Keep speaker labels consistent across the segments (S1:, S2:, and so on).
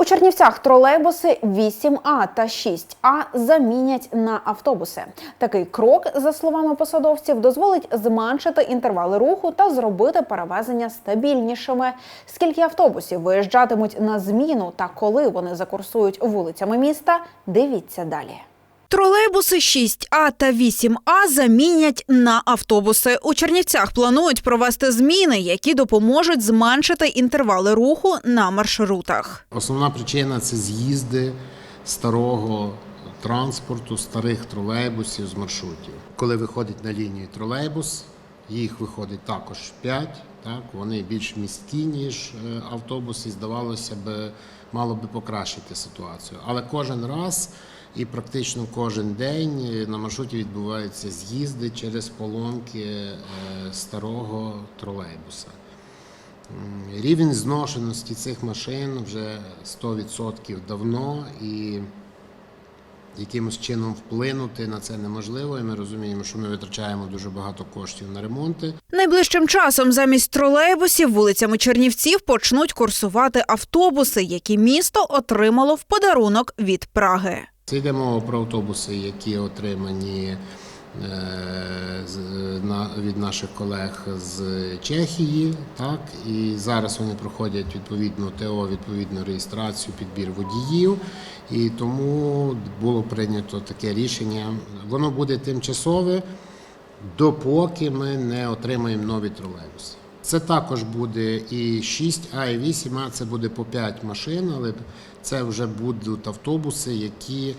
S1: У Чернівцях тролейбуси 8А та 6А замінять на автобуси. Такий крок, за словами посадовців, дозволить зменшити інтервали руху та зробити перевезення стабільнішими. Скільки автобусів виїжджатимуть на зміну та коли вони закурсують вулицями міста, дивіться далі.
S2: Тролейбуси 6А та 8А замінять на автобуси. У Чернівцях планують провести зміни, які допоможуть зменшити інтервали руху на маршрутах.
S3: Основна причина це з'їзди старого транспорту, старих тролейбусів з маршрутів. Коли виходить на лінію тролейбус, їх виходить також 5, так, вони більш місткі, ніж е, автобуси, здавалося б, мало би покращити ситуацію. Але кожен раз і практично кожен день е, на маршруті відбуваються з'їзди через поломки е, старого тролейбуса. Рівень зношеності цих машин вже 100% давно і якимось чином вплинути на це неможливо. І ми розуміємо, що ми витрачаємо дуже багато коштів на ремонти.
S2: Найближчим часом замість тролейбусів вулицями Чернівців почнуть курсувати автобуси, які місто отримало в подарунок від Праги.
S3: Це йде мова про автобуси, які отримані е, від наших колег з Чехії. Так, і зараз вони проходять відповідну ТО, відповідну реєстрацію, підбір водіїв. І тому було прийнято таке рішення. Воно буде тимчасове, допоки ми не отримаємо нові тролейбуси. Це також буде і 6А, і 8А, це буде по 5 машин, але це вже будуть автобуси, які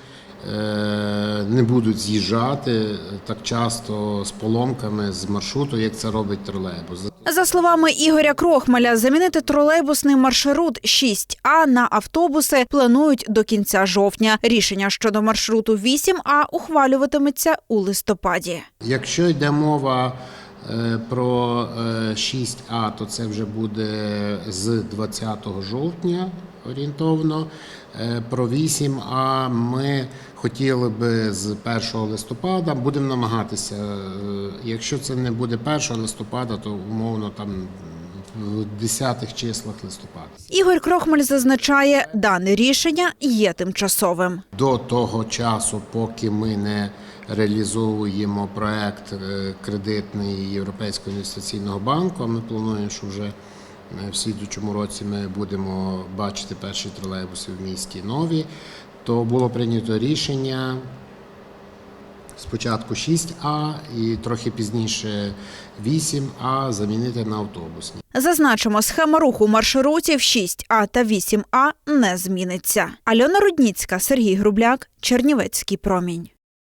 S3: е, не будуть з'їжджати так часто з поломками з маршруту, як це робить тролейбус.
S2: За словами Ігоря Крохмаля, замінити тролейбусний маршрут 6А на автобуси планують до кінця жовтня. Рішення щодо маршруту 8А ухвалюватиметься у листопаді.
S3: Якщо йде мова про е, 6А, то це вже буде з 20 жовтня орієнтовно. Е, Про 8А ми хотіли би з 1 листопада. Будемо намагатися. е, Якщо це не буде 1 листопада, то умовно там в 10 числах листопада.
S2: Ігор Крохмаль зазначає, дане рішення є тимчасовим.
S3: до того часу, поки ми не реалізовуємо проект е, кредитний Європейського інвестиційного банку, ми плануємо, що вже е, в слідучому році ми будемо бачити перші тролейбуси в місті нові, то було прийнято рішення. Спочатку 6А і трохи пізніше 8А замінити на автобусні.
S2: Зазначимо, схема руху маршрутів 6А та 8А не зміниться. Альона Рудніцька, Сергій Грубляк, Чернівецький промінь.